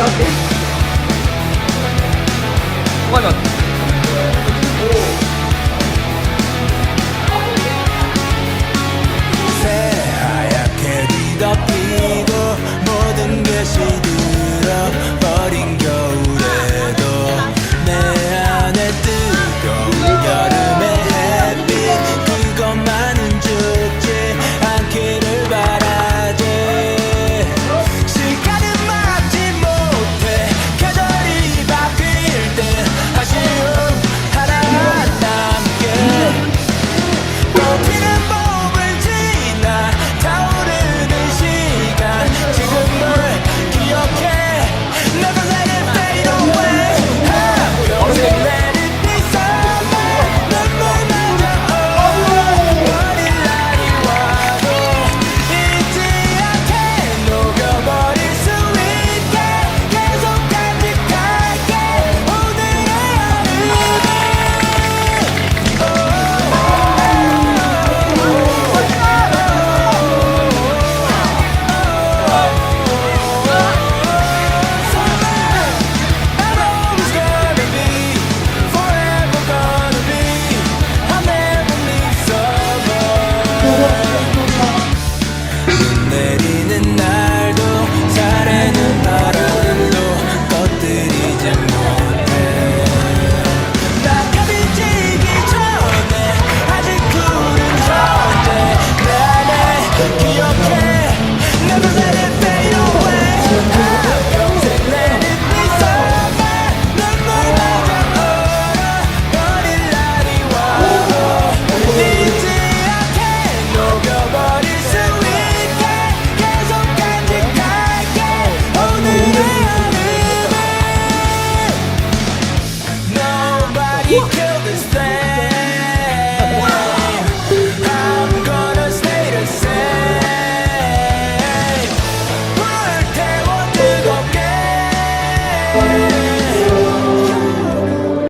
네. 어디 어디 뭐가 나 새하얗게 뒤덮이고 모든 것이